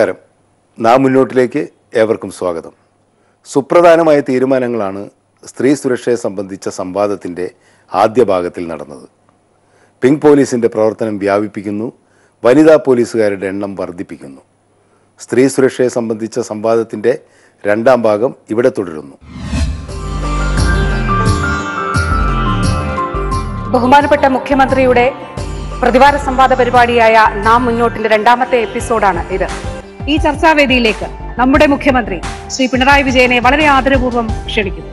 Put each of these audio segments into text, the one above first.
നമസ്കാരം. നാം മുന്നോട്ടിലേക്ക് ഏവർക്കും സ്വാഗതം. സുപ്രധാനമായ തീരുമാനങ്ങളാണ് സ്ത്രീ സുരക്ഷയെ സംബന്ധിച്ച സംവാദത്തിന്റെ ആദ്യ ഭാഗത്തിൽ നടന്നത്. പിങ്ക് പോലീസിന്റെ പ്രവർത്തനം വ്യാപിപ്പിക്കുന്നു വനിതാ പോലീസുകാരുടെ എണ്ണം വർദ്ധിപ്പിക്കുന്നു. സ്ത്രീ സുരക്ഷയെ സംബന്ധിച്ച സംവാദത്തിന്റെ രണ്ടാം ഭാഗം ഇവിടെ തുടരുന്നു. ബഹുമാനപ്പെട്ട മുഖ്യമന്ത്രിയുടെ പ്രതിവാര സംവാദ പരിപാടിയായ നാം മുന്നോട്ടിന്റെ രണ്ടാമത്തെ എപ്പിസോഡാണ് ഇത്. ഈ ചർച്ചാവേദിയിലേക്ക് നമ്മുടെ മുഖ്യമന്ത്രി ശ്രീ പിണറായി വിജയനെ വളരെ ആദരപൂർവം ക്ഷണിക്കുന്നു.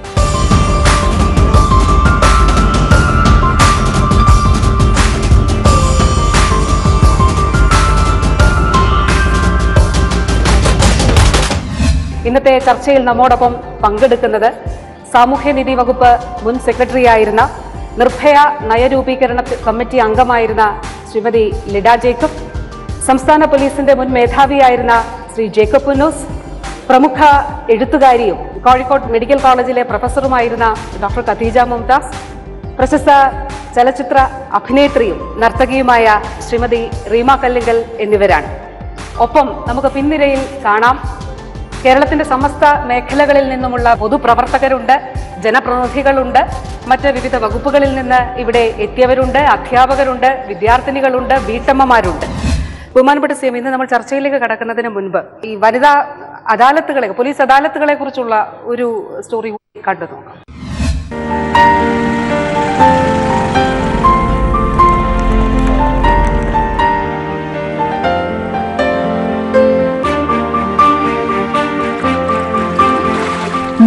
ഇന്നത്തെ ചർച്ചയിൽ നമ്മോടൊപ്പം പങ്കെടുക്കുന്നത് സാമൂഹ്യനീതി വകുപ്പ് മുൻ സെക്രട്ടറിയായിരുന്ന നിർഭയ നയരൂപീകരണ കമ്മിറ്റി അംഗമായിരുന്ന ശ്രീമതി ലിഡ ജേക്കബ് സംസ്ഥാന പോലീസിന്റെ മുൻ മേധാവിയായിരുന്ന ശ്രീ ജേക്കബ് പുന്നൂസ് പ്രമുഖ എഴുത്തുകാരിയും കോഴിക്കോട് മെഡിക്കൽ കോളേജിലെ പ്രൊഫസറുമായിരുന്ന ഡോക്ടർ ഖദീജ മുംതാസ് പ്രശസ്ത ചലച്ചിത്ര അഭിനേത്രിയും നർത്തകിയുമായ ശ്രീമതി റീമ കല്ലിങ്കൽ എന്നിവരാണ്. ഒപ്പം നമുക്ക് പിന്നിരയിൽ കാണാം കേരളത്തിന്റെ സമസ്ത മേഖലകളിൽ നിന്നുമുള്ള പൊതുപ്രവർത്തകരുണ്ട് ജനപ്രതിനിധികളുണ്ട് മറ്റ് വിവിധ വകുപ്പുകളിൽ നിന്ന് ഇവിടെ എത്തിയവരുണ്ട് അധ്യാപകരുണ്ട് വിദ്യാർത്ഥിനികളുണ്ട് വീട്ടമ്മമാരുണ്ട്. ബഹുമാനപ്പെട്ട സി എം ഇന്ന് നമ്മൾ ചർച്ചയിലേക്ക് കടക്കുന്നതിന് മുൻപ് ഈ വനിതാ അദാലത്തുകളെ പോലീസ് അദാലത്തുകളെ കുറിച്ചുള്ള ഒരു സ്റ്റോറി കണ്ടു നോക്കാം.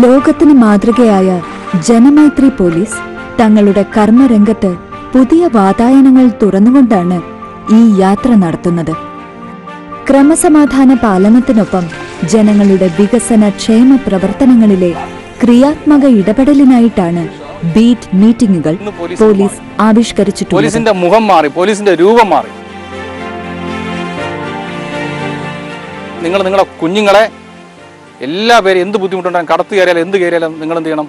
ലോകത്തിന് മാതൃകയായ ജനമൈത്രി പോലീസ് തങ്ങളുടെ കർമ്മരംഗത്ത് പുതിയ വാതായനങ്ങൾ തുറന്നുകൊണ്ടാണ് ഈ യാത്ര നടത്തുന്നത്. ക്രമസമാധാന പാലനത്തിനൊപ്പം ജനങ്ങളുടെ വികസന ക്ഷേമ പ്രവർത്തനങ്ങളിലെ ക്രിയാത്മക ഇടപെടലിനായിട്ടാണ് ബീറ്റ് മീറ്റിംഗുകൾ പോലീസ് ആവിഷ്കരിച്ചിട്ടുണ്ട് പോലീസിന്റെ മുഖം മാറി പോലീസിന്റെ രൂപം മാറി. നിങ്ങൾ നിങ്ങളുടെ കുഞ്ഞുങ്ങളെ എല്ലാ പേരും എന്ത് ബുദ്ധിമുട്ടുണ്ടാകും കടത്തു കയറിയാലും എന്ത് കയറിയാലും നിങ്ങൾ എന്ത് ചെയ്യണം?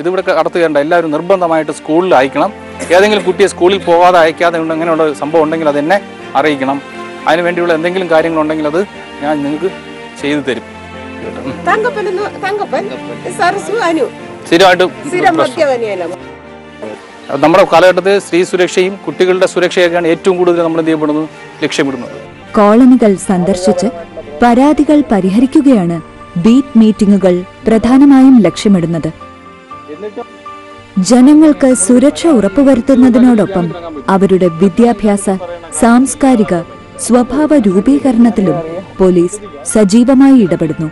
ഇതിവിടെ കടത്ത് കയറേണ്ട എല്ലാവരും നിർബന്ധമായിട്ട് സ്കൂളിൽ അയക്കണം. ഏതെങ്കിലും കുട്ടിയെ സ്കൂളിൽ പോകാതെ അയക്കാതെ ഉണ്ട് അങ്ങനെയുള്ള സംഭവം ഉണ്ടെങ്കിൽ അത് എന്നെ അറിയിക്കണം. അതിന് വേണ്ടിയുള്ള എന്തെങ്കിലും കാര്യങ്ങളുണ്ടെങ്കിൽ അത് ഞാൻ നിങ്ങൾക്ക് ചെയ്തു തരും. നമ്മുടെ കാലഘട്ടത്തിൽ സ്ത്രീ സുരക്ഷയും കുട്ടികളുടെ സുരക്ഷയൊക്കെയാണ് ഏറ്റവും കൂടുതൽ നമ്മൾ എന്ത് ചെയ്യപ്പെടുന്നത്? ലക്ഷ്യമിടുന്നത്. കോളനികൾ സന്ദർശിച്ച് പരാതികൾ പരിഹരിക്കുകയാണ് ബീറ്റ് മീറ്റിംഗുകൾ പ്രധാനമായും ലക്ഷ്യമിടുന്നത്. ജനങ്ങൾക്ക് സുരക്ഷ ഉറപ്പുവരുത്തുന്നതിനോടൊപ്പം അവരുടെ വിദ്യാഭ്യാസ സാംസ്കാരിക സ്വഭാവ രൂപീകരണത്തിലും പോലീസ് സജീവമായി ഇടപെടുന്നു.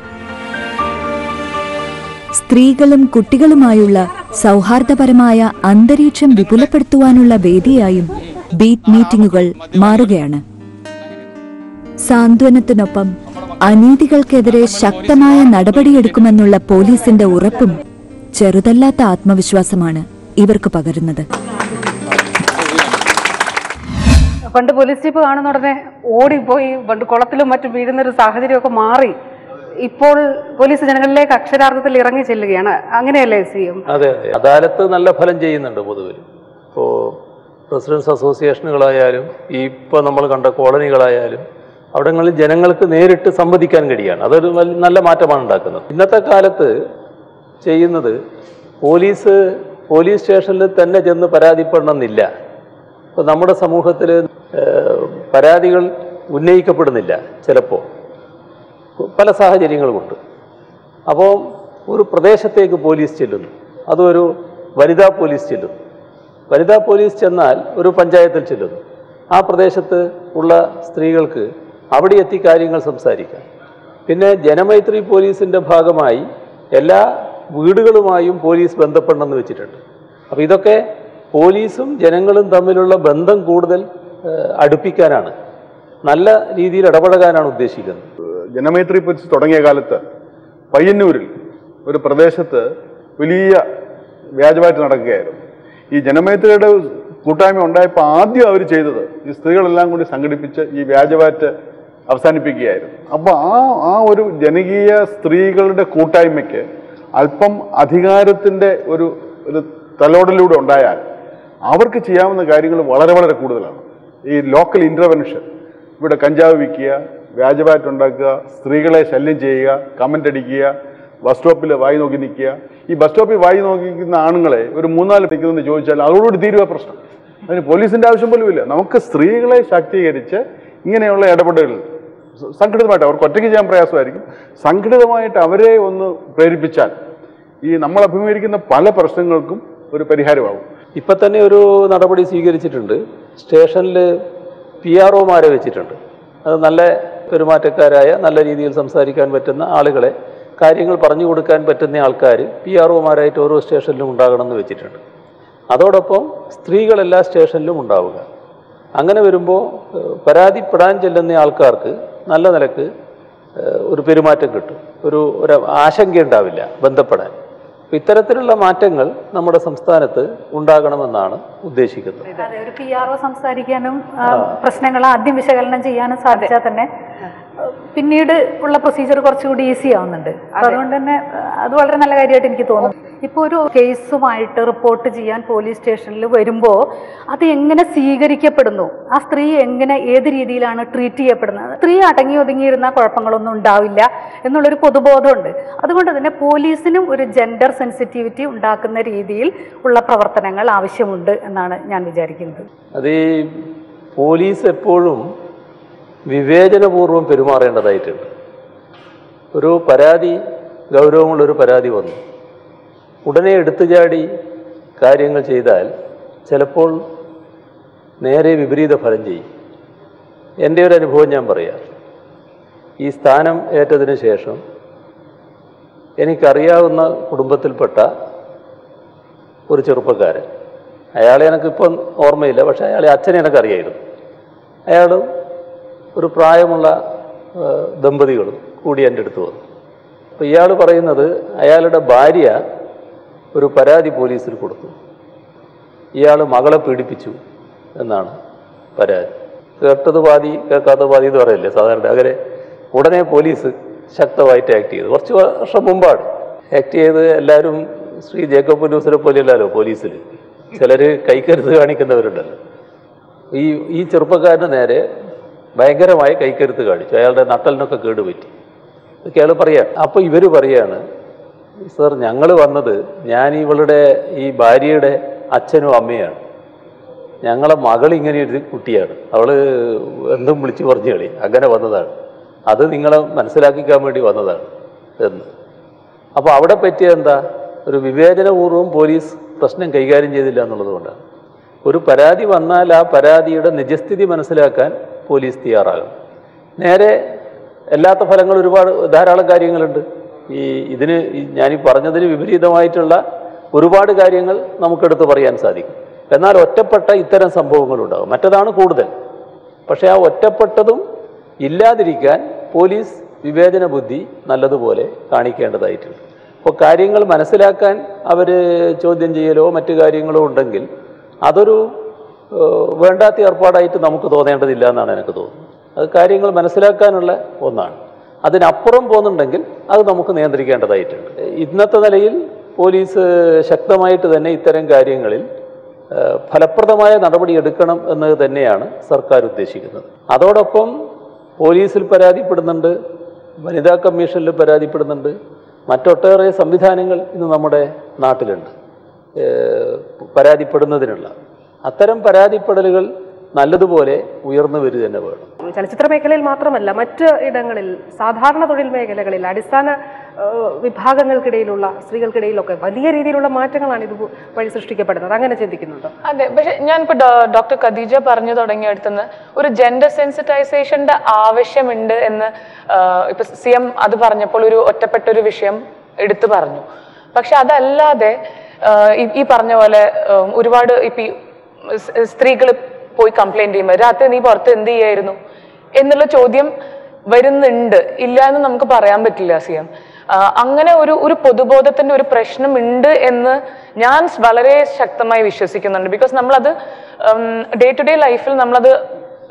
സ്ത്രീകളും കുട്ടികളുമായുള്ള സൗഹാർദ്ദപരമായ അന്തരീക്ഷം വിപുലപ്പെടുത്തുവാനുള്ള വേദിയായും ബീറ്റ് മീറ്റിംഗുകൾ മാറുകയാണ്. സാന്ത്വനത്തിനൊപ്പം അനീതികൾക്കെതിരെ ശക്തമായ നടപടിയെടുക്കുമെന്നുള്ള പോലീസിന്റെ ഉറപ്പും ചെറുതല്ലാത്ത ആത്മവിശ്വാസമാണ് ഇവർക്ക് പകരുന്നത്. പണ്ട് പോലീസ് ജീപ്പ് കാണുന്ന ഉടനെ ഓടിപ്പോയി പണ്ട് കുളത്തിലും മറ്റും വീഴുന്ന ഒരു സാഹചര്യമൊക്കെ മാറി. ഇപ്പോൾ പോലീസ് ജനങ്ങളിലേക്ക് അക്ഷരാർത്ഥത്തിൽ ഇറങ്ങി ചെല്ലുകയാണ്. അങ്ങനെയല്ലേ സി എം? അതെ അതെ. അദാലത്ത് നല്ല ഫലം ചെയ്യുന്നുണ്ട് പൊതുവിൽ. ഇപ്പോൾ റെസിഡൻസ് അസോസിയേഷനുകളായാലും ഈ ഇപ്പോൾ നമ്മൾ കണ്ട കോളനികളായാലും അവിടങ്ങളിൽ ജനങ്ങൾക്ക് നേരിട്ട് സംവദിക്കാൻ കഴിയാണ്. അതൊരു നല്ല മാറ്റമാണ് ഉണ്ടാക്കുന്നത്. ഇന്നത്തെ കാലത്ത് ചെയ്യുന്നത് പോലീസ് പോലീസ് സ്റ്റേഷനിൽ തന്നെ ചെന്ന് പരാതിപ്പെടണമെന്നില്ല. ഇപ്പോൾ നമ്മുടെ സമൂഹത്തിൽ പരാതികൾ ഉന്നയിക്കപ്പെടുന്നില്ല ചിലപ്പോൾ പല സാഹചര്യങ്ങളുമുണ്ട്. അപ്പോൾ ഒരു പ്രദേശത്തേക്ക് പോലീസ് ചെല്ലുന്നു. അതൊരു വനിതാ പോലീസ് ചെല്ലുന്നു. വനിതാ പോലീസ് ചെന്നാൽ ഒരു പഞ്ചായത്തിൽ ചെല്ലുന്നു. ആ പ്രദേശത്ത് ഉള്ള സ്ത്രീകൾക്ക് അവിടെ എത്തി കാര്യങ്ങൾ സംസാരിക്കാം. പിന്നെ ജനമൈത്രി പോലീസിന്റെ ഭാഗമായി എല്ലാ വീടുകളുമായും പോലീസ് ബന്ധപ്പെടണമെന്ന് വെച്ചിട്ടുണ്ട്. അപ്പോൾ ഇതൊക്കെ പോലീസും ജനങ്ങളും തമ്മിലുള്ള ബന്ധം കൂടുതൽ അടുപ്പിക്കാനാണ്. നല്ല രീതിയിൽ ഇടപഴകാനാണ് ഉദ്ദേശിക്കുന്നത്. ജനമൈത്രി പൊലീസ് തുടങ്ങിയ കാലത്ത് പയ്യന്നൂരിൽ ഒരു പ്രദേശത്ത് വലിയ വ്യാജമായിട്ട് നടക്കുകയായിരുന്നു. ഈ ജനമൈത്രിയുടെ കൂട്ടായ്മ ഉണ്ടായപ്പോൾ ആദ്യം അവർ ചെയ്തത് ഈ സ്ത്രീകളെല്ലാം കൂടി സംഘടിപ്പിച്ച് ഈ വ്യാജവാറ്റ് അവസാനിപ്പിക്കുകയായിരുന്നു. അപ്പോൾ ആ ആ ഒരു ജനകീയ സ്ത്രീകളുടെ കൂട്ടായ്മയ്ക്ക് അല്പം അധികാരത്തിന്റെ ഒരു ഒരു തലോടലൂടെ ഉണ്ടായാൽ അവർക്ക് ചെയ്യാവുന്ന കാര്യങ്ങൾ വളരെ വളരെ കൂടുതലാണ്. ഈ ലോക്കൽ ഇന്റർവെൻഷൻ ഇവിടെ കഞ്ചാവ് വിൽക്കുക വ്യാജവായിട്ട് ഉണ്ടാക്കുക സ്ത്രീകളെ ശല്യം ചെയ്യുക കമന്റ് അടിക്കുക ബസ് സ്റ്റോപ്പിൽ വായി നോക്കി നിൽക്കുക. ഈ ബസ് സ്റ്റോപ്പിൽ വായി നോക്കിക്കുന്ന ആണുങ്ങളെ ഒരു മൂന്നാൽ നിൽക്കുന്നതെന്ന് ചോദിച്ചാൽ അതോടുകൂടി തീരുവ പ്രശ്നം. അതിന് പോലീസിന്റെ ആവശ്യം പോലും ഇല്ല നമുക്ക് സ്ത്രീകളെ ശാക്തീകരിച്ച് ഇങ്ങനെയുള്ള ഇടപെടലുകൾ സംഘടിതമായിട്ട് അവർക്ക് ഒറ്റയ്ക്ക് ചെയ്യാൻ പ്രയാസമായിരിക്കും. സംഘടിതമായിട്ട് അവരെ ഒന്ന് പ്രേരിപ്പിച്ചാൽ ഈ നമ്മൾ അഭിമുഖീകരിക്കുന്ന പല പ്രശ്നങ്ങൾക്കും ഒരു പരിഹാരമാകും. ഇപ്പം തന്നെ ഒരു നടപടി സ്വീകരിച്ചിട്ടുണ്ട്. സ്റ്റേഷനിൽ പി ആർ ഒമാരെ വെച്ചിട്ടുണ്ട്. അത് നല്ല പെരുമാറ്റക്കാരായ നല്ല രീതിയിൽ സംസാരിക്കാൻ പറ്റുന്ന ആളുകളെ കാര്യങ്ങൾ പറഞ്ഞു കൊടുക്കാൻ പറ്റുന്ന ആൾക്കാർ പി ആർ ഒമാരായിട്ട് ഓരോ സ്റ്റേഷനിലും ഉണ്ടാകണമെന്ന് വെച്ചിട്ടുണ്ട്. അതോടൊപ്പം സ്ത്രീകൾ എല്ലാ സ്റ്റേഷനിലും ഉണ്ടാവുക. അങ്ങനെ വരുമ്പോൾ പരാതിപ്പെടാൻ ചെല്ലുന്ന ആൾക്കാർക്ക് നല്ല നിലയ്ക്ക് ഒരു പെരുമാറ്റം കിട്ടും. ഒരു ഒരു ആശങ്ക ഉണ്ടാവില്ല ബന്ധപ്പെടാൻ. അപ്പൊ ഇത്തരത്തിലുള്ള മാറ്റങ്ങൾ നമ്മുടെ സംസ്ഥാനത്ത് ഉണ്ടാകണമെന്നാണ് ഉദ്ദേശിക്കുന്നത്. അതെ ഒരു പി ആർ ഒ സംസാരിക്കാനും പ്രശ്നങ്ങൾ ആദ്യം വിശകലനം ചെയ്യാനും സാധിച്ചാൽ തന്നെ പിന്നീട് ഉള്ള പ്രൊസീജിയർ കുറച്ചുകൂടി ഈസി ആവുന്നുണ്ട്. അതുകൊണ്ട് തന്നെ അത് വളരെ നല്ല കാര്യമായിട്ട് എനിക്ക് തോന്നുന്നു. ഇപ്പോൾ ഒരു കേസുമായിട്ട് റിപ്പോർട്ട് ചെയ്യാൻ പോലീസ് സ്റ്റേഷനിൽ വരുമ്പോൾ അത് എങ്ങനെ സ്വീകരിക്കപ്പെടുന്നു? ആ സ്ത്രീ എങ്ങനെ ഏത് രീതിയിലാണ് ട്രീറ്റ് ചെയ്യപ്പെടുന്നത്? സ്ത്രീ അടങ്ങി ഒതുങ്ങിയിരുന്ന കുഴപ്പങ്ങളൊന്നും ഉണ്ടാവില്ല എന്നുള്ളൊരു പൊതുബോധമുണ്ട്. അതുകൊണ്ട് തന്നെ പോലീസിനും ഒരു ജെൻഡർ സെൻസിറ്റിവിറ്റി ഉണ്ടാക്കുന്ന രീതിയിൽ ഉള്ള പ്രവർത്തനങ്ങൾ ആവശ്യമുണ്ട് എന്നാണ് ഞാൻ വിചാരിക്കുന്നത്. അത് പോലീസ് എപ്പോഴും വിവേചനപൂർവം പെരുമാറേണ്ടതായിട്ടുണ്ട്. ഒരു പരാതി ഗൗരവമുള്ളൊരു പരാതി വന്നു. ഉടനെ എടുത്തുചാടി കാര്യങ്ങൾ ചെയ്താൽ ചിലപ്പോൾ നേരെ വിപരീത ഫലം ചെയ്യും. എന്റെ ഒരു അനുഭവം ഞാൻ പറയാം. ഈ സ്ഥാനം ഏറ്റതിന് ശേഷം എനിക്കറിയാവുന്ന കുടുംബത്തിൽപ്പെട്ട ഒരു ചെറുപ്പക്കാരൻ. അയാളെ എനിക്കിപ്പം ഓർമ്മയില്ല പക്ഷേ അയാളെ അച്ഛനെ എനിക്കറിയായിരുന്നു. അയാൾ ഒരു പ്രായമുള്ള ദമ്പതികളും കൂടി എന്റെ അടുത്ത് വന്നു. അപ്പോൾ ഇയാൾ പറയുന്നത് അയാളുടെ ഭാര്യ ഒരു പരാതി പോലീസിൽ കൊടുത്തു. ഇയാൾ മകളെ പീഡിപ്പിച്ചു എന്നാണ് പരാതി. കേട്ടത് പാതി കേൾക്കാത്ത പാതി എന്ന് പറയല്ലേ സാധാരണ. അങ്ങനെ ഉടനെ പോലീസ് ശക്തമായിട്ട് ആക്ട് ചെയ്തു. കുറച്ച് വർഷം മുമ്പാണ് ആക്ട് ചെയ്ത് എല്ലാവരും ശ്രീ ജേക്കബ് ന്യൂസിനെ പോലെയല്ലല്ലോ പോലീസിൽ ചിലർ കൈക്കരുത്ത് കാണിക്കുന്നവരുണ്ടല്ലോ. ഈ ഈ ചെറുപ്പക്കാരന് നേരെ ഭയങ്കരമായി കൈക്കരുത്ത് കാണിച്ചു. അയാളുടെ നട്ടലിനൊക്കെ കേടുപറ്റി. ഇതൊക്കെ അയാൾ പറയാണ് അപ്പോൾ ഇവർ പറയാണ് സർ ഞങ്ങൾ വന്നത് ഞാൻ ഇവളുടെ ഈ ഭാര്യയുടെ അച്ഛനും അമ്മയാണ്. ഞങ്ങളെ മകൾ ഇങ്ങനെ ഒരു കുട്ടിയാണ്. അവൾ എന്തും വിളിച്ച് പറഞ്ഞു കളി. അങ്ങനെ വന്നതാണ്. അത് നിങ്ങളെ മനസ്സിലാക്കിക്കാൻ വേണ്ടി വന്നതാണ് എന്ന്. അപ്പോൾ അവിടെ പറ്റിയ എന്താ? ഒരു വിവേചനപൂർവം പോലീസ് പ്രശ്നം കൈകാര്യം ചെയ്തില്ല എന്നുള്ളത് കൊണ്ടാണ്. ഒരു പരാതി വന്നാൽ ആ പരാതിയുടെ നിജസ്ഥിതി മനസ്സിലാക്കാൻ പോലീസ് തയ്യാറാകും. നേരെ അല്ലാത്ത ഫലങ്ങൾ ഒരുപാട് ധാരാളം കാര്യങ്ങളുണ്ട്. ഈ ഇതിന് ഞാൻ ഈ പറഞ്ഞതിന് വിപരീതമായിട്ടുള്ള ഒരുപാട് കാര്യങ്ങൾ നമുക്കെടുത്ത് പറയാൻ സാധിക്കും. എന്നാൽ ഒറ്റപ്പെട്ട ഇത്തരം സംഭവങ്ങളുണ്ടാകും. മറ്റതാണ് കൂടുതൽ. പക്ഷേ ആ ഒറ്റപ്പെട്ടതും ഇല്ലാതിരിക്കാൻ പോലീസ് വിവേചന ബുദ്ധി നല്ലതുപോലെ കാണിക്കേണ്ടതായിട്ടുണ്ട്. അപ്പോൾ കാര്യങ്ങൾ മനസ്സിലാക്കാൻ അവർ ചോദ്യം ചെയ്യലോ മറ്റു കാര്യങ്ങളോ ഉണ്ടെങ്കിൽ അതൊരു വേണ്ടാത്ത ഏർപ്പാടായിട്ട് നമുക്ക് തോന്നേണ്ടതില്ല എന്നാണ് എനിക്ക് തോന്നുന്നത്. അത് കാര്യങ്ങൾ മനസ്സിലാക്കാനുള്ള ഒന്നാണ്. അതിനപ്പുറം പോകുന്നുണ്ടെങ്കിൽ അത് നമുക്ക് നിയന്ത്രിക്കേണ്ടതായിട്ടുണ്ട്. ഇന്നത്തെ നിലയിൽ പോലീസ് ശക്തമായിട്ട് തന്നെ ഇത്തരം കാര്യങ്ങളിൽ ഫലപ്രദമായ നടപടി എടുക്കണം എന്നത് തന്നെയാണ് സർക്കാർ ഉദ്ദേശിക്കുന്നത്. അതോടൊപ്പം പോലീസിൽ പരാതിപ്പെടുന്നുണ്ട് വനിതാ കമ്മീഷനിൽ പരാതിപ്പെടുന്നുണ്ട് മറ്റൊട്ടേറെ സംവിധാനങ്ങൾ ഇന്ന് നമ്മുടെ നാട്ടിലുണ്ട്. പരാതിപ്പെടുന്നതിനുള്ള. അത്തരം പരാതിപ്പെടലുകൾ നല്ലതുപോലെ ഉയർന്നു വരിക തന്നെ വേണം. ചലച്ചിത്ര മേഖലയിൽ മാത്രമല്ല മറ്റ് ഇടങ്ങളിൽ സാധാരണ തൊഴിൽ മേഖലകളിൽ അടിസ്ഥാന വിഭാഗങ്ങൾക്കിടയിലുള്ള സ്ത്രീകൾക്കിടയിലൊക്കെ വലിയ രീതിയിലുള്ള മാറ്റങ്ങളാണ് ഇത് വഴി സൃഷ്ടിക്കപ്പെടുന്നത്. അങ്ങനെ ചിന്തിക്കുന്നത് അതെ പക്ഷെ ഞാനിപ്പോ ഡോ- ഡോക്ടർ ഖദീജ പറഞ്ഞു തുടങ്ങിയ അടുത്തുനിന്ന് ഒരു ജെൻഡർ സെൻസിറ്റൈസേഷന്റെ ആവശ്യമുണ്ട് എന്ന് ഇപ്പൊ സി എം അത് പറഞ്ഞപ്പോൾ ഒരു ഒറ്റപ്പെട്ട ഒരു വിഷയം എടുത്തു പറഞ്ഞു. പക്ഷെ അതല്ലാതെ ഈ- പറഞ്ഞ പോലെ ഒരുപാട് ഇപ്പൊ സ്ത്രീകൾ പോയി കംപ്ലൈന്റ് ചെയ്യുമ്പോൾ രാത്രി നീ പുറത്ത് എന്ത് ചെയ്യായിരുന്നു? എന്നുള്ള ചോദ്യം വരുന്നുണ്ട്. ഇല്ല എന്ന് നമുക്ക് പറയാൻ പറ്റില്ല സി എം അങ്ങനെ ഒരു ഒരു പൊതുബോധത്തിന്റെ ഒരു പ്രശ്നം ഉണ്ട് എന്ന് ഞാൻ വളരെ ശക്തമായി വിശ്വസിക്കുന്നുണ്ട്. ബിക്കോസ് നമ്മളത് ഡേ ടു ഡേ ലൈഫിൽ നമ്മളത്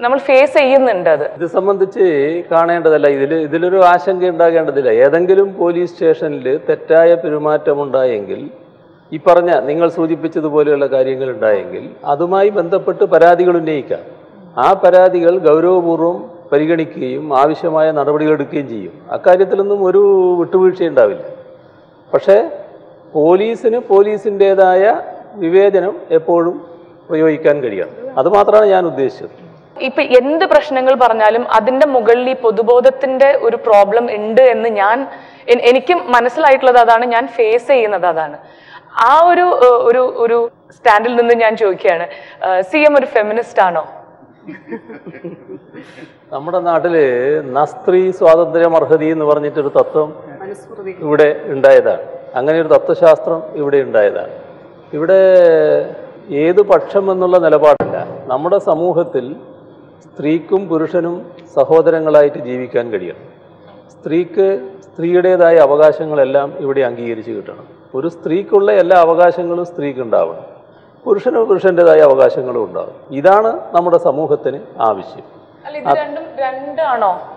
നമ്മൾ ഫേസ് ചെയ്യുന്നുണ്ട് അത്. ഇത് സംബന്ധിച്ച് കാണേണ്ടതല്ല ഇതിൽ ഇതിലൊരു ആശങ്ക ഉണ്ടാകേണ്ടതില്ല. ഏതെങ്കിലും പോലീസ് സ്റ്റേഷനിൽ തെറ്റായ പെരുമാറ്റമുണ്ടായെങ്കിൽ ഈ പറഞ്ഞ നിങ്ങൾ സൂചിപ്പിച്ചതുപോലെയുള്ള കാര്യങ്ങൾ ഉണ്ടായെങ്കിൽ അതുമായി ബന്ധപ്പെട്ട് പരാതികൾ ഉന്നയിക്കാം. ആ പരാതികൾ ഗൗരവപൂർവം പരിഗണിക്കുകയും ആവശ്യമായ നടപടികൾ എടുക്കുകയും ചെയ്യും. അക്കാര്യത്തിലൊന്നും ഒരു വിട്ടുവീഴ്ച ഉണ്ടാവില്ല പക്ഷേ പോലീസിന് പോലീസിന്റേതായ വിവേചനം എപ്പോഴും പ്രയോഗിക്കാൻ കഴിയണം. അതുമാത്രമാണ് ഞാൻ ഉദ്ദേശിച്ചത്. ഇപ്പൊ എന്ത് പ്രശ്നങ്ങൾ പറഞ്ഞാലും അതിന്റെ മുകളിൽ ഈ പൊതുബോധത്തിന്റെ ഒരു പ്രോബ്ലം ഉണ്ട് എന്ന് ഞാൻ എനിക്ക് മനസ്സിലായിട്ടുള്ളത് അതാണ് ഞാൻ ഫേസ് ചെയ്യുന്നത് അതാണ്. ആ ഒരു ഒരു സ്റ്റാൻഡിൽ നിന്ന് ഞാൻ ചോദിക്കുകയാണ്. സി എം ഒരു ഫെമിനിസ്റ്റ് ആണോ? നമ്മുടെ നാട്ടിൽ നസ്ത്രീ സ്വാതന്ത്ര്യം അർഹതി എന്ന് പറഞ്ഞിട്ടൊരു തത്വം ഇവിടെ ഉണ്ടായതാണ്. അങ്ങനെ ഒരു തത്വശാസ്ത്രം ഇവിടെ ഉണ്ടായതാണ്. ഇവിടെ ഏത് പക്ഷം എന്നുള്ള നിലപാടല്ല. നമ്മുടെ സമൂഹത്തിൽ സ്ത്രീക്കും പുരുഷനും സഹോദരങ്ങളായിട്ട് ജീവിക്കാൻ കഴിയണം. സ്ത്രീക്ക് സ്ത്രീയുടേതായ അവകാശങ്ങളെല്ലാം ഇവിടെ അംഗീകരിച്ച് കിട്ടണം. ഒരു സ്ത്രീക്കുള്ള എല്ലാ അവകാശങ്ങളും സ്ത്രീക്ക് ഉണ്ടാവണം പുരുഷന് പുരുഷന്റെതായ അവകാശങ്ങളും ഉണ്ടാകും. ഇതാണ് നമ്മുടെ സമൂഹത്തിന് ആവശ്യം.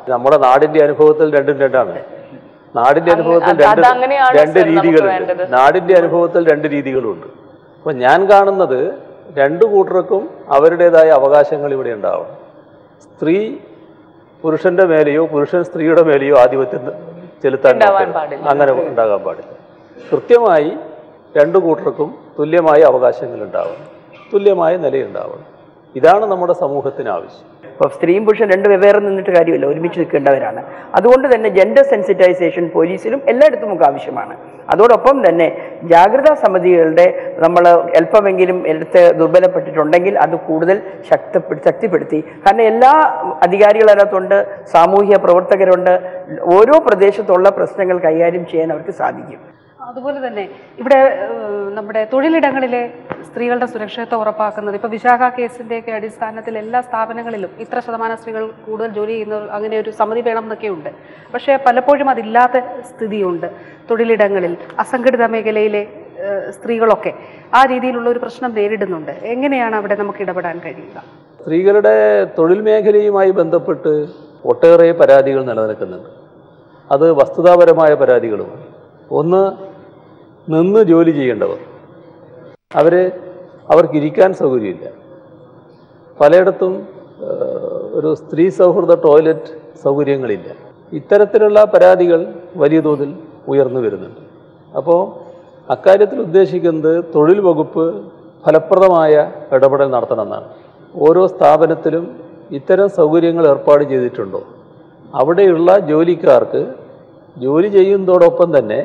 നമ്മുടെ നാടിന്റെ അനുഭവത്തിൽ രണ്ടും രണ്ടാണ്. നാടിന്റെ അനുഭവത്തിൽ രണ്ട് രണ്ട് രീതികളുണ്ട്. നാടിന്റെ അനുഭവത്തിൽ രണ്ട് രീതികളുണ്ട്. അപ്പൊ ഞാൻ കാണുന്നത് രണ്ടു കൂട്ടർക്കും അവരുടേതായ അവകാശങ്ങൾ ഇവിടെ ഉണ്ടാവണം. സ്ത്രീ പുരുഷന്റെ മേലെയോ പുരുഷൻ സ്ത്രീയുടെ മേലെയോ ആധിപത്യം ചെലുത്താൻ. അങ്ങനെ ഉണ്ടാകാൻ പാടില്ല. കൃത്യമായി രണ്ടു കൂട്ടർക്കും തുല്യമായ അവകാശങ്ങൾ ഉണ്ടാവണം തുല്യമായ നിലയുണ്ടാവണം ഇതാണ് നമ്മുടെ സമൂഹത്തിന് ആവശ്യം. അപ്പോൾ സ്ത്രീയും പുരുഷൻ രണ്ട് വെവ്വേറെ നിന്നിട്ട് കാര്യമില്ല ഒരുമിച്ച് നിൽക്കേണ്ടവരാണ്. അതുകൊണ്ട് തന്നെ ജെൻഡർ സെൻസിറ്റൈസേഷൻ പോലീസിലും എല്ലായിടത്തും നമുക്ക് ആവശ്യമാണ്. അതോടൊപ്പം തന്നെ ജാഗ്രതാ സമിതികളുടെ നമ്മൾ അല്പമെങ്കിലും എടുത്ത് ദുർബലപ്പെട്ടിട്ടുണ്ടെങ്കിൽ അത് കൂടുതൽ ശക്തിപ്പെടുത്തി ശക്തിപ്പെടുത്തി. കാരണം എല്ലാ അധികാരികളും അതിനകത്തുണ്ട് സാമൂഹ്യ പ്രവർത്തകരുണ്ട് ഓരോ പ്രദേശത്തുള്ള പ്രശ്നങ്ങൾ കൈകാര്യം ചെയ്യാൻ അവർക്ക് സാധിക്കും. അതുപോലെ തന്നെ ഇവിടെ നമ്മുടെ തൊഴിലിടങ്ങളിലെ സ്ത്രീകളുടെ സുരക്ഷിതത്വം ഉറപ്പാക്കുന്നത്. ഇപ്പോൾ വിശാഖ കേസിന്റെയൊക്കെ അടിസ്ഥാനത്തിൽ എല്ലാ സ്ഥാപനങ്ങളിലും ഇത്ര ശതമാനം സ്ത്രീകൾ കൂടുതൽ ജോലി ചെയ്യുന്ന അങ്ങനെ ഒരു സമിതി വേണം എന്നൊക്കെ ഉണ്ട് പക്ഷേ പലപ്പോഴും അതില്ലാത്ത സ്ഥിതിയുണ്ട് തൊഴിലിടങ്ങളിൽ അസംഘടിത മേഖലയിലെ സ്ത്രീകളൊക്കെ. ആ രീതിയിലുള്ള ഒരു പ്രശ്നം നേരിടുന്നുണ്ട്. എങ്ങനെയാണ് അവിടെ നമുക്ക് ഇടപെടാൻ കഴിയുക? സ്ത്രീകളുടെ തൊഴിൽ മേഖലയുമായി ബന്ധപ്പെട്ട് ഒട്ടേറെ പരാതികൾ നിലനിൽക്കുന്നുണ്ട്. അത് വസ്തുതാപരമായ പരാതികളുമാണ്. ഒന്ന് നിന്ന് ജോലി ചെയ്യേണ്ടവർ. അവർ അവർക്ക് ഇരിക്കാൻ സൗകര്യമില്ല. പലയിടത്തും ഒരു സ്ത്രീ സൗഹൃദ ടോയ്ലറ്റ് സൗകര്യങ്ങളില്ല. ഇത്തരത്തിലുള്ള പരാതികൾ വലിയ തോതിൽ ഉയർന്നു വരുന്നുണ്ട്. അപ്പോൾ അക്കാര്യത്തിൽ ഉദ്ദേശിക്കുന്നത് തൊഴിൽ വകുപ്പ് ഫലപ്രദമായ ഇടപെടൽ നടത്തണമെന്നാണ്. ഓരോ സ്ഥാപനത്തിലും ഇത്തരം സൗകര്യങ്ങൾ ഏർപ്പാട് ചെയ്തിട്ടുണ്ടോ? അവിടെയുള്ള ജോലിക്കാർക്ക് ജോലി ചെയ്യുന്നതോടൊപ്പം തന്നെ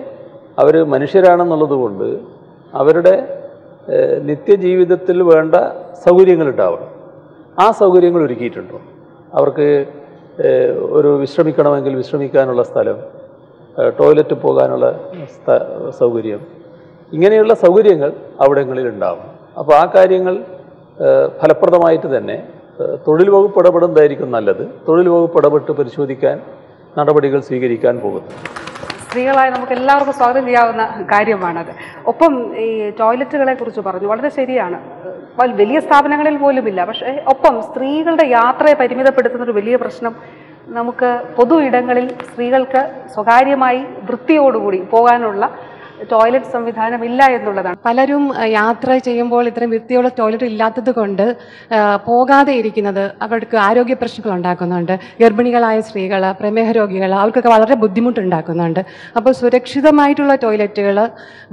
അവർ മനുഷ്യരാണെന്നുള്ളത് കൊണ്ട് അവരുടെ നിത്യജീവിതത്തിൽ വേണ്ട സൗകര്യങ്ങൾ ഉണ്ടാവണം ആ സൗകര്യങ്ങൾ ഒരുക്കിയിട്ടുണ്ടോ. അവർക്ക് ഒരു വിശ്രമിക്കണമെങ്കിൽ വിശ്രമിക്കാനുള്ള സ്ഥലം ടോയ്ലറ്റ് പോകാനുള്ള സൗകര്യം. ഇങ്ങനെയുള്ള സൗകര്യങ്ങൾ അവിടങ്ങളിൽ ഉണ്ടാവും അപ്പോൾ ആ കാര്യങ്ങൾ ഫലപ്രദമായിട്ട് തന്നെ തൊഴിൽ വകുപ്പ് ഇടപെടുന്നതായിരിക്കും നല്ലത്. തൊഴിൽ വകുപ്പ് ഇടപെട്ട് പരിശോധിക്കാൻ നടപടികൾ സ്വീകരിക്കാൻ പോകുന്നു. സ്ത്രീകളായ നമുക്ക് എല്ലാവർക്കും സ്വാഗതം ചെയ്യാവുന്ന കാര്യമാണത്. ഒപ്പം ഈ ടോയ്ലറ്റുകളെ കുറിച്ച് പറഞ്ഞു വളരെ ശരിയാണ്. വലിയ സ്ഥാപനങ്ങളിൽ പോലുമില്ല. പക്ഷേ ഒപ്പം സ്ത്രീകളുടെ യാത്രയെ പരിമിതപ്പെടുത്തുന്ന ഒരു വലിയ പ്രശ്നം നമുക്ക് പൊതു ഇടങ്ങളിൽ സ്ത്രീകൾക്ക് സ്വകാര്യമായി വൃത്തിയോടുകൂടി പോകാനുള്ള ടോയ്ലറ്റ് സംവിധാനം ഇല്ല എന്നുള്ളതാണ്. പലരും യാത്ര ചെയ്യുമ്പോൾ ഇത്രയും വൃത്തിയുള്ള ടോയ്ലറ്റ് ഇല്ലാത്തത് കൊണ്ട് പോകാതെ ഇരിക്കുന്നത് അവർക്ക് ആരോഗ്യ പ്രശ്നങ്ങൾ ഉണ്ടാക്കുന്നുണ്ട്. ഗർഭിണികളായ സ്ത്രീകൾ പ്രമേഹ രോഗികൾ അവർക്കൊക്കെ വളരെ ബുദ്ധിമുട്ടുണ്ടാക്കുന്നുണ്ട്. അപ്പോൾ സുരക്ഷിതമായിട്ടുള്ള ടോയ്ലറ്റുകൾ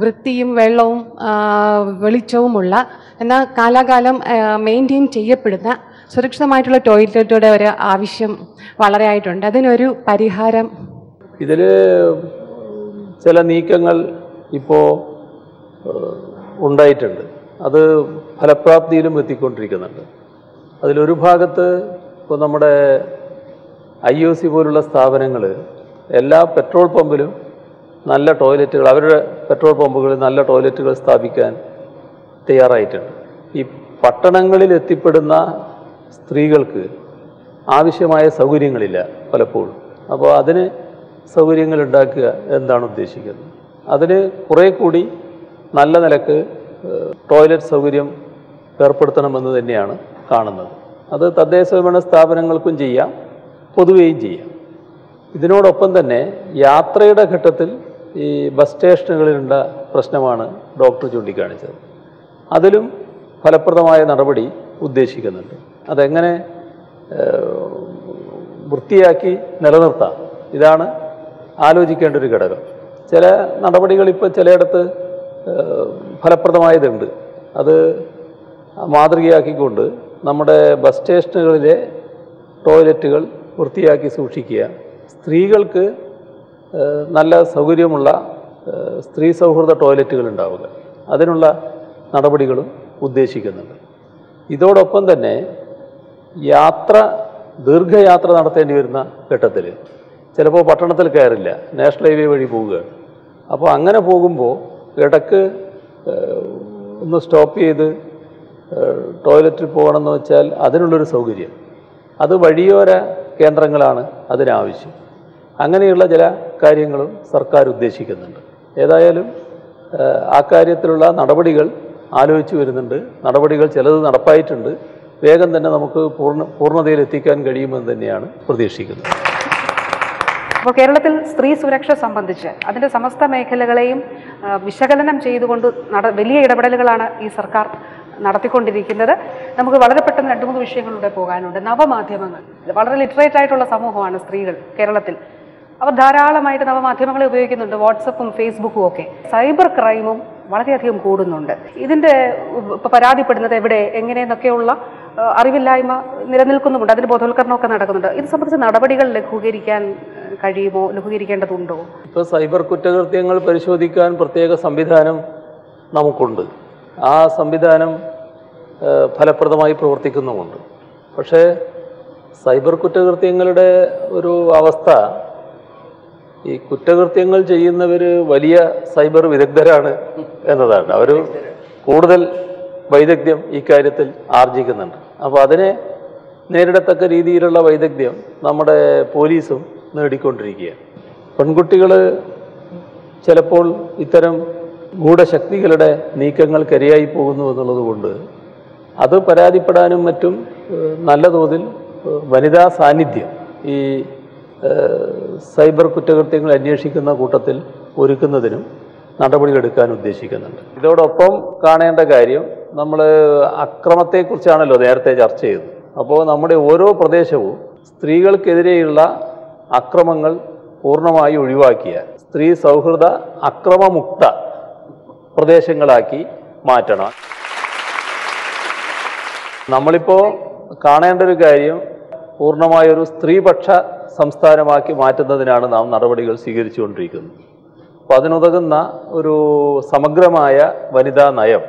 വൃത്തിയും വെള്ളവും വെളിച്ചവുമുള്ള എന്നാൽ കാലാകാലം മെയിന്റെയിൻ ചെയ്യപ്പെടുന്ന സുരക്ഷിതമായിട്ടുള്ള ടോയ്ലറ്റുകളുടെ ഒരു ആവശ്യം വളരെ ആയിട്ടുണ്ട്. അതിനൊരു പരിഹാരം ഇതിൽ ചില നീക്കങ്ങൾ ഇപ്പോൾ ഉണ്ടായിട്ടുണ്ട്. അത് ഫലപ്രാപ്തിയിലും എത്തിക്കൊണ്ടിരിക്കുന്നുണ്ട്. അതിലൊരു ഭാഗത്ത് ഇപ്പോൾ നമ്മുടെ ഐ ഒ സി പോലുള്ള സ്ഥാപനങ്ങൾ എല്ലാ പെട്രോൾ പമ്പിലും നല്ല ടോയ്ലറ്റുകൾ അവരുടെ പെട്രോൾ പമ്പുകളിൽ നല്ല ടോയ്ലറ്റുകൾ സ്ഥാപിക്കാൻ തയ്യാറായിട്ടുണ്ട്. ഈ പട്ടണങ്ങളിൽ എത്തിപ്പെടുന്ന സ്ത്രീകൾക്ക് ആവശ്യമായ സൗകര്യങ്ങളില്ല പലപ്പോഴും. അപ്പോൾ അതിന് സൗകര്യങ്ങൾ ഉണ്ടാക്കുക എന്താണ് ഉദ്ദേശിക്കുന്നത്? അതിന് കുറേ കൂടി നല്ല നിലയ്ക്ക് ടോയ്ലറ്റ് സൗകര്യം ഏർപ്പെടുത്തണമെന്ന് തന്നെയാണ് കാണുന്നത്. അത് തദ്ദേശ സ്വയംഭരണ സ്ഥാപനങ്ങൾക്കും ചെയ്യാം പൊതുവെയും ചെയ്യാം. ഇതിനോടൊപ്പം തന്നെ യാത്രയുടെ ഘട്ടത്തിൽ ഈ ബസ് സ്റ്റേഷനുകളിലുള്ള പ്രശ്നമാണ് ഡോക്ടർ ചൂണ്ടിക്കാണിച്ചത്. അതിലും ഫലപ്രദമായ നടപടി ഉദ്ദേശിക്കുന്നുണ്ട്. അതെങ്ങനെ വൃത്തിയാക്കി നിലനിർത്താം ഇതാണ് ആലോചിക്കേണ്ട ഒരു ഘടകം. ചില നടപടികൾ ഇപ്പോൾ ചിലയിടത്ത് ഫലപ്രദമായതുണ്ട്. അത് മാതൃകയാക്കിക്കൊണ്ട് നമ്മുടെ ബസ് സ്റ്റേഷനുകളിലെ ടോയ്ലറ്റുകൾ വൃത്തിയാക്കി സൂക്ഷിക്കുക. സ്ത്രീകൾക്ക് നല്ല സൗകര്യമുള്ള സ്ത്രീ സൗഹൃദ ടോയ്ലറ്റുകൾ ഉണ്ടാവുക. അതിനുള്ള നടപടികളും ഉദ്ദേശിക്കുന്നുണ്ട്. ഇതോടൊപ്പം തന്നെ യാത്ര ദീർഘയാത്ര നടത്തേണ്ടി വരുന്ന ഘട്ടത്തിൽ ചിലപ്പോൾ പട്ടണത്തിൽ കയറില്ല നാഷണൽ ഹൈവേ വഴി പോവുകയാണ്. അപ്പോൾ അങ്ങനെ പോകുമ്പോൾ ഇടയ്ക്ക് ഒന്ന് സ്റ്റോപ്പ് ചെയ്ത് ടോയ്ലറ്റിൽ പോകണമെന്ന് വെച്ചാൽ അതിനുള്ളൊരു സൗകര്യം. അത് വഴിയോര കേന്ദ്രങ്ങളാണ് അതിനാവശ്യം. അങ്ങനെയുള്ള ചില കാര്യങ്ങളും സർക്കാർ ഉദ്ദേശിക്കുന്നുണ്ട്. ഏതായാലും ആ കാര്യത്തിലുള്ള നടപടികൾ ആലോചിച്ച് വരുന്നുണ്ട്. നടപടികൾ ചിലത് നടപ്പായിട്ടുണ്ട്. വേഗം തന്നെ നമുക്ക് പൂർണ പൂർണതയിൽ എത്തിക്കാൻ കഴിയുമെന്ന് തന്നെയാണ് പ്രതീക്ഷിക്കുന്നത്. അപ്പോൾ കേരളത്തിൽ സ്ത്രീ സുരക്ഷ സംബന്ധിച്ച് അതിന്റെ സമസ്ത മേഖലകളെയും വിശകലനം ചെയ്തുകൊണ്ട് നട വലിയ ഇടപെടലുകളാണ് ഈ സർക്കാർ നടത്തിക്കൊണ്ടിരിക്കുന്നത്. നമുക്ക് വളരെ പെട്ടെന്ന് രണ്ട് മൂന്ന് വിഷയങ്ങളിലൂടെ പോകാനുണ്ട്. നവമാധ്യമങ്ങൾ. വളരെ ലിറ്ററേറ്റ് ആയിട്ടുള്ള സമൂഹമാണ് സ്ത്രീകൾ കേരളത്തിൽ. അവർ ധാരാളമായിട്ട് നവമാധ്യമങ്ങളെ ഉപയോഗിക്കുന്നുണ്ട്. വാട്സപ്പും ഫേസ്ബുക്കും ഒക്കെ. സൈബർ ക്രൈമും വളരെയധികം കൂടുന്നുണ്ട്. ഇതിന്റെ പരാതിപ്പെടുന്നത് എവിടെ എങ്ങനെയെന്നൊക്കെയുള്ള അറിവില്ലായ്മ നിലനിൽക്കുന്നുമുണ്ട്. അതിന് ബോധവൽക്കരണമൊക്കെ നടക്കുന്നുണ്ട്. ഇത് സംബന്ധിച്ച നടപടികൾ ലഘൂകരിക്കാൻ കഴിയുമോ? ലഘൂകരിക്കേണ്ടതുണ്ടോ? ഇപ്പോൾ സൈബർ കുറ്റകൃത്യങ്ങൾ പരിശോധിക്കാൻ പ്രത്യേക സംവിധാനം നമുക്കുണ്ട്. ആ സംവിധാനം ഫലപ്രദമായി പ്രവർത്തിക്കുന്നുമുണ്ട്. പക്ഷേ സൈബർ കുറ്റകൃത്യങ്ങളുടെ ഒരു അവസ്ഥ ഈ കുറ്റകൃത്യങ്ങൾ ചെയ്യുന്നവർ വലിയ സൈബർ വിദഗ്ധരാണ് എന്നതാണ്. അവർ കൂടുതൽ വൈദഗ്ധ്യം ഈ കാര്യത്തിൽ ആർജിക്കുന്നുണ്ട്. അപ്പോൾ അതിനെ നേരിടത്തക്ക രീതിയിലുള്ള വൈദഗ്ധ്യം നമ്മുടെ പോലീസും നേടിക്കൊണ്ടിരിക്കുകയാണ്. പെൺകുട്ടികൾ ചിലപ്പോൾ ഇത്തരം ഗൂഢശക്തികളുടെ നീക്കങ്ങൾക്കിരയായി പോകുന്നു എന്നുള്ളത് കൊണ്ട് അത് പരാതിപ്പെടാനും മറ്റും നല്ല തോതിൽ വനിതാ സാന്നിധ്യം ഈ സൈബർ കുറ്റകൃത്യങ്ങൾ അന്വേഷിക്കുന്ന കൂട്ടത്തിൽ ഒരുക്കുന്നതിനും നടപടികളെടുക്കാൻ ഉദ്ദേശിക്കുന്നുണ്ട്. ഇതോടൊപ്പം കാണേണ്ട കാര്യം നമ്മൾ അക്രമത്തെക്കുറിച്ചാണല്ലോ നേരത്തെ ചർച്ച ചെയ്തത്. അപ്പോൾ നമ്മുടെ ഓരോ പ്രദേശവും സ്ത്രീകൾക്കെതിരെയുള്ള അക്രമങ്ങൾ പൂർണമായി ഒഴിവാക്കിയ സ്ത്രീ സൗഹൃദ അക്രമമുക്ത പ്രദേശങ്ങളാക്കി മാറ്റണം. നമ്മളിപ്പോൾ കാണേണ്ട ഒരു കാര്യം പൂർണമായൊരു സ്ത്രീപക്ഷ സംസ്ഥാനമാക്കി മാറ്റുന്നതിനാണ് നാം നടപടികൾ സ്വീകരിച്ചുകൊണ്ടിരിക്കുന്നത്. അപ്പോൾ അതിനുതകുന്ന ഒരു സമഗ്രമായ വനിതാ നയം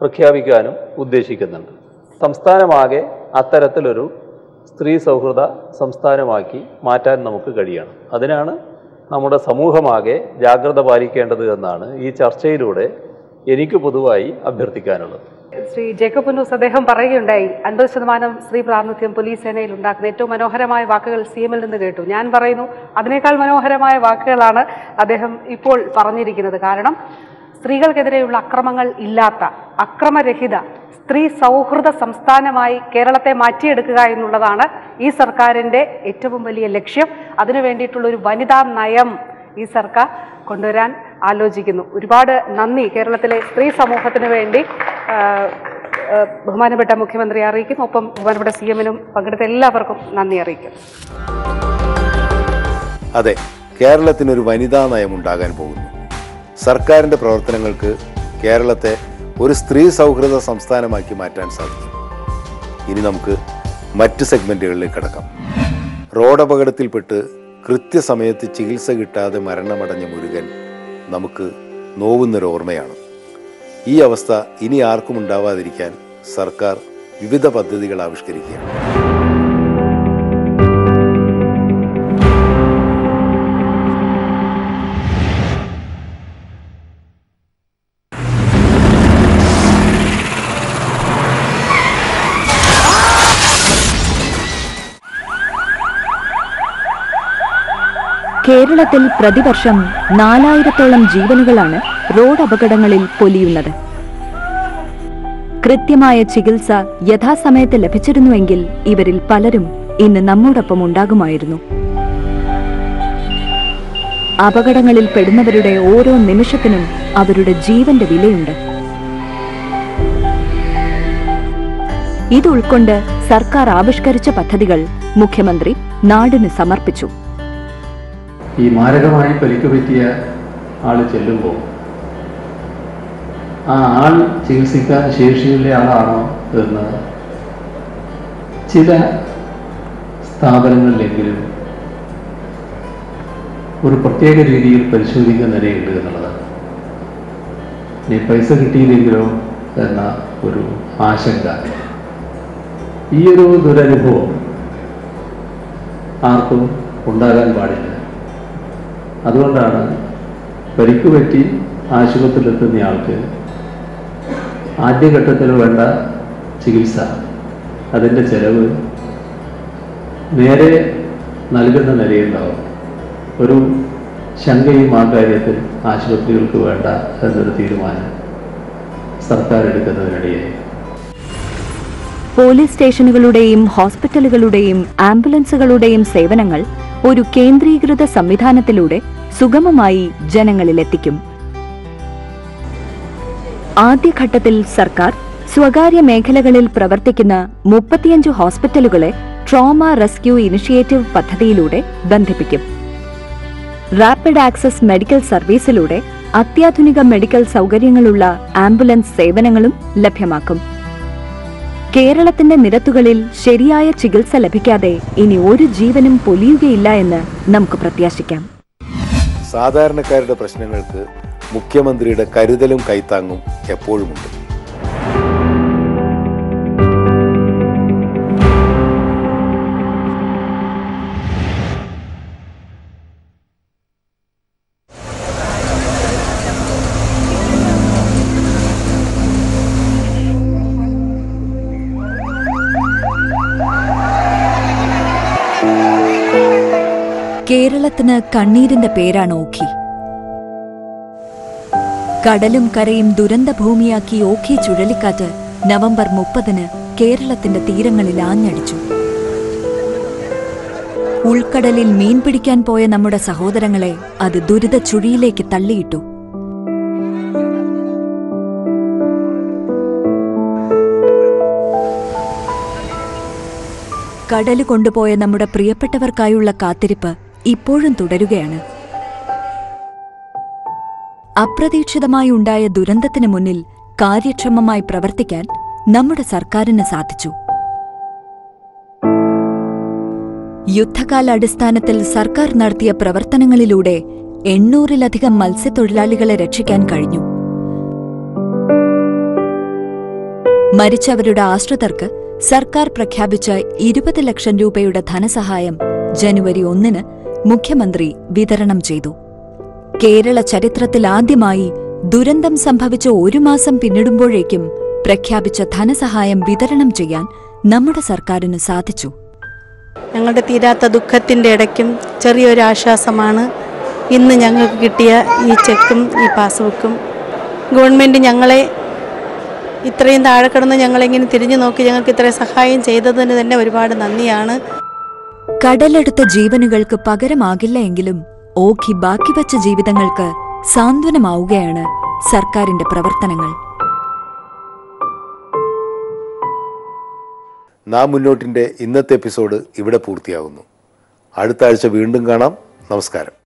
പ്രഖ്യാപിക്കാനും ഉദ്ദേശിക്കുന്നുണ്ട്. സംസ്ഥാനമാകെ അത്തരത്തിലൊരു സ്ത്രീ സൗഹൃദ സംസ്ഥാനമാക്കി മാറ്റാൻ നമുക്ക് കഴിയണം. അതിനാണ് നമ്മുടെ സമൂഹമാകെ ജാഗ്രത പാലിക്കേണ്ടത് എന്നാണ് ഈ ചർച്ചയിലൂടെ എനിക്ക് പൊതുവായി അഭ്യർത്ഥിക്കാനുള്ളത്. ശ്രീ ജേക്കബ് പുന്നൂസ് അദ്ദേഹം പറയുകയുണ്ടായി അൻപത് ശതമാനം സ്ത്രീ പ്രാതിനിധ്യം പോലീസ് സേനയിൽ ഉണ്ടാക്കുന്ന ഏറ്റവും മനോഹരമായ വാക്കുകൾ സി എമ്മിൽ നിന്ന് കേട്ടു. ഞാൻ പറയുന്നു അതിനേക്കാൾ മനോഹരമായ വാക്കുകളാണ് അദ്ദേഹം ഇപ്പോൾ പറഞ്ഞിരിക്കുന്നത്. കാരണം സ്ത്രീകൾക്കെതിരെയുള്ള അക്രമങ്ങൾ ഇല്ലാത്ത അക്രമരഹിത സ്ത്രീ സൗഹൃദ സംസ്ഥാനമായി കേരളത്തെ മാറ്റിയെടുക്കുക എന്നുള്ളതാണ് ഈ സർക്കാരിന്റെ ഏറ്റവും വലിയ ലക്ഷ്യം. അതിനു വേണ്ടിയിട്ടുള്ള ഒരു വനിതാ നയം ഈ സർക്കാർ കൊണ്ടുവരാൻ ആലോചിക്കുന്നു. ഒരുപാട് നന്ദി കേരളത്തിലെ സ്ത്രീ സമൂഹത്തിന് വേണ്ടി. ബഹുമാനപ്പെട്ട മുഖ്യമന്ത്രി അറിയിക്കുന്നു. ഒപ്പം ബഹുമാനപ്പെട്ട സി എമ്മിനും പങ്കെടുത്ത എല്ലാവർക്കും നന്ദി അറിയിക്കുന്നു. അതെ കേരളത്തിനൊരു വനിതാ നയം ഉണ്ടാകാൻ പോകുന്നു. സർക്കാരിന്റെ പ്രവർത്തനങ്ങൾക്ക് കേരളത്തെ ഒരു സ്ത്രീ സൗഹൃദ സംസ്ഥാനമാക്കി മാറ്റാൻ സാധിക്കും. ഇനി നമുക്ക് മറ്റ് സെഗ്മെന്റുകളിലേക്ക് കടക്കാം. റോഡ് അപകടത്തിൽപ്പെട്ട് കൃത്യസമയത്ത് ചികിത്സ കിട്ടാതെ മരണമടഞ്ഞ മുരുകൻ നമുക്ക് നോവുന്നൊരു ഓർമ്മയാണ്. ഈ അവസ്ഥ ഇനി ആർക്കും ഉണ്ടാവാതിരിക്കാൻ സർക്കാർ വിവിധ പദ്ധതികൾ ആവിഷ്കരിക്കുകയാണ്. കേരളത്തിൽ പ്രതിവർഷം നാലായിരത്തോളം ജീവനുകളാണ് റോഡ് അപകടങ്ങളിൽ പൊലിയുന്നത്. കൃത്യമായ ചികിത്സ യഥാസമയത്ത് ലഭിച്ചിരുന്നുവെങ്കിൽ ഇവരിൽ പലരും ഇന്ന് നമ്മോടൊപ്പം ഉണ്ടാകുമായിരുന്നു. അപകടങ്ങളിൽ പെടുന്നവരുടെ ഓരോ നിമിഷത്തിനും അവരുടെ ജീവന്റെ വിലയുണ്ട്. ഇതുൾക്കൊണ്ട് സർക്കാർ ആവിഷ്കരിച്ച പദ്ധതികൾ മുഖ്യമന്ത്രി നാടിന് സമർപ്പിച്ചു. ഈ മാരകമായി പരിക്ക് പറ്റിയ ആൾ ചെല്ലുമ്പോൾ ആ ആൾ ചികിത്സിക്കാൻ ശേഷിയുള്ള ആളാണോ എന്ന് ചില സ്ഥാപനങ്ങളിലെങ്കിലും ഒരു പ്രത്യേക രീതിയിൽ പരിശോധിക്കുന്ന നിലയുണ്ട് എന്നുള്ളതാണ്. ഇനി പൈസ കിട്ടിയില്ലെങ്കിലോ എന്ന ഒരു ആശങ്ക. ഈ ഒരു ദുരനുഭവം ആർക്കും ഉണ്ടാകാൻ പാടില്ല. അതുകൊണ്ടാണ് പരിക്ക് പറ്റി ആശുപത്രിയിലെത്തുന്ന ആൾക്ക് ആദ്യഘട്ടത്തിൽ വേണ്ട ചികിത്സ. അതിന്റെ ചെലവ് നേരെ നൽകുന്ന നിലയുണ്ടാവും ഒരു ശങ്കയും ആ കാര്യത്തിൽ ആശുപത്രികൾക്ക് വേണ്ട എന്നൊരു തീരുമാനം സർക്കാർ എടുക്കുന്നതിനിടയായി പോലീസ് സ്റ്റേഷനുകളുടെയും ഹോസ്പിറ്റലുകളുടെയും ആംബുലൻസുകളുടെയും സേവനങ്ങൾ ഒരു കേന്ദ്രീകൃത സംവിധാനത്തിലൂടെ സുഗമമായി ജനങ്ങളിലെത്തിക്കും. ആദ്യഘട്ടത്തിൽ സർക്കാർ സ്വകാര്യ മേഖലകളിൽ പ്രവർത്തിക്കുന്ന മുപ്പത്തിയഞ്ച് ഹോസ്പിറ്റലുകളെ ട്രോമ റെസ്ക്യൂ ഇനിഷ്യേറ്റീവ് പദ്ധതിയിലൂടെ ബന്ധിപ്പിക്കും. റാപ്പിഡ് ആക്സസ് മെഡിക്കൽ സർവീസിലൂടെ അത്യാധുനിക മെഡിക്കൽ സൗകര്യങ്ങളുള്ള ആംബുലൻസ് സേവനങ്ങളും ലഭ്യമാക്കും. കേരളത്തിന്റെ നിരത്തുകളിൽ ശരിയായ ചികിത്സ ലഭിക്കാതെ ഇനി ഒരു ജീവനും പൊലിയുകയില്ല എന്ന് നമുക്ക് പ്രത്യാശിക്കാം. സാധാരണക്കാരുടെ പ്രശ്നങ്ങൾക്ക് മുഖ്യമന്ത്രിയുടെ കരുതലും കൈത്താങ്ങും എപ്പോഴുമുണ്ട്. കേരളത്തിന് കണ്ണീരിന്റെ പേരാണ് ഓഖി. കടലും കരയും ദുരന്തഭൂമിയാക്കി ഓഖി ചുഴലിക്കാറ്റ് നവംബർ മുപ്പതിന് കേരളത്തിന്റെ തീരങ്ങളിൽ ആഞ്ഞടിച്ചു. ഉൾക്കടലിൽ മീൻ പിടിക്കാൻ പോയ നമ്മുടെ സഹോദരങ്ങളെ അത് ദുരിത ചുഴിയിലേക്ക് തള്ളിയിട്ടു. കടൽ കൊണ്ടുപോയ നമ്മുടെ പ്രിയപ്പെട്ടവർക്കായുള്ള കാത്തിരിപ്പ് ഇപ്പോഴും തുടരുകയാണ്. അപ്രതീക്ഷിതമായി ഉണ്ടായ ദുരന്തത്തിന് മുന്നിൽ കാര്യക്ഷമമായി പ്രവർത്തിക്കാൻ നമ്മുടെ സർക്കാരിന് സാധിച്ചു. യുദ്ധകാലാടിസ്ഥാനത്തിൽ സർക്കാർ നടത്തിയ പ്രവർത്തനങ്ങളിലൂടെ എണ്ണൂറിലധികം മത്സ്യത്തൊഴിലാളികളെ രക്ഷിക്കാൻ കഴിഞ്ഞു. മരിച്ചവരുടെ ആശ്രിതർക്ക് സർക്കാർ പ്രഖ്യാപിച്ച ഇരുപത് ലക്ഷം രൂപയുടെ ധനസഹായം ജനുവരി ഒന്നിന് മുഖ്യമന്ത്രി വിതരണം ചെയ്തു. കേരള ചരിത്രത്തിലാദ്യമായി ദുരന്തം സംഭവിച്ച ഒരു മാസം പിന്നിടുമ്പോഴേക്കും പ്രഖ്യാപിച്ച ധനസഹായം വിതരണം ചെയ്യാൻ നമ്മുടെ സർക്കാരിന് സാധിച്ചു. ഞങ്ങളുടെ തീരാത്ത ദുഃഖത്തിന്റെ ഇടയ്ക്കും ചെറിയൊരു ആശ്വാസമാണ് ഇന്ന് ഞങ്ങൾക്ക് കിട്ടിയ ഈ ചെക്കും ഈ പാസ്ബുക്കും. ഗവൺമെന്റ് ഞങ്ങളെ ഇത്രയും താഴെ കിടന്ന് ഞങ്ങളെങ്ങനെ തിരിഞ്ഞു നോക്കി ഞങ്ങൾക്ക് ഇത്രയും സഹായം ചെയ്തതിന് തന്നെ ഒരുപാട് നന്ദിയാണ്. കടലെടുത്ത ജീവനുകൾക്ക് പകരമാകില്ല എങ്കിലും ഓഖി ബാക്കി വച്ച ജീവിതങ്ങൾക്ക് സാന്ത്വനമാവുകയാണ് സർക്കാരിന്റെ പ്രവർത്തനങ്ങൾ. നാം മുന്നോട്ടിന്റെ ഇന്നത്തെ എപ്പിസോഡ് ഇവിടെ പൂർത്തിയാകുന്നു. അടുത്ത ആഴ്ച വീണ്ടും കാണാം. നമസ്കാരം.